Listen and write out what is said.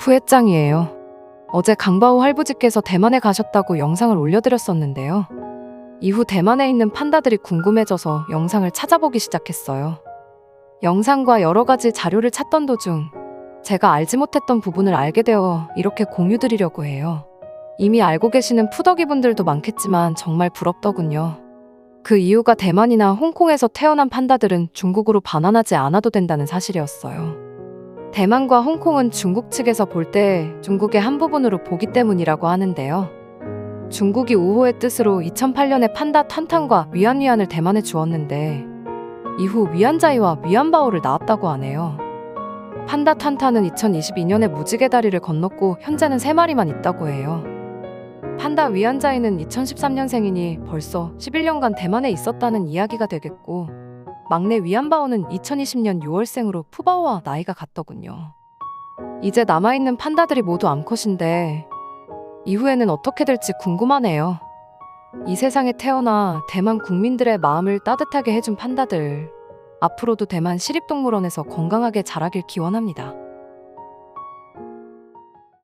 푸엣짱이에요. 어제 강바오 할부지께서 대만에 가셨다고 영상을 올려드렸었는데요. 이후 대만에 있는 판다들이 궁금해져서 영상을 찾아보기 시작했어요. 영상과 여러 가지 자료를 찾던 도중 제가 알지 못했던 부분을 알게 되어 이렇게 공유드리려고 해요. 이미 알고 계시는 푸더기 분들도 많겠지만 정말 부럽더군요. 그 이유가 대만이나 홍콩에서 태어난 판다들은 중국으로 반환하지 않아도 된다는 사실이었어요. 대만과 홍콩은 중국 측에서 볼 때 중국의 한 부분으로 보기 때문이라고 하는데요. 중국이 우호의 뜻으로 2008년에 판다 탄탄과 위안위안을 대만에 주었는데 이후 위안자이와 위안바오를 낳았다고 하네요. 판다 탄탄은 2022년에 무지개 다리를 건넜고 현재는 3마리만 있다고 해요. 판다 위안자이는 2013년생이니 벌써 11년간 대만에 있었다는 이야기가 되겠고 막내 위안바오는 2020년 6월생으로 푸바오와 나이가 같더군요. 이제 남아있는 판다들이 모두 암컷인데 이후에는 어떻게 될지 궁금하네요. 이 세상에 태어나 대만 국민들의 마음을 따뜻하게 해준 판다들. 앞으로도 대만 시립동물원에서 건강하게 자라길 기원합니다.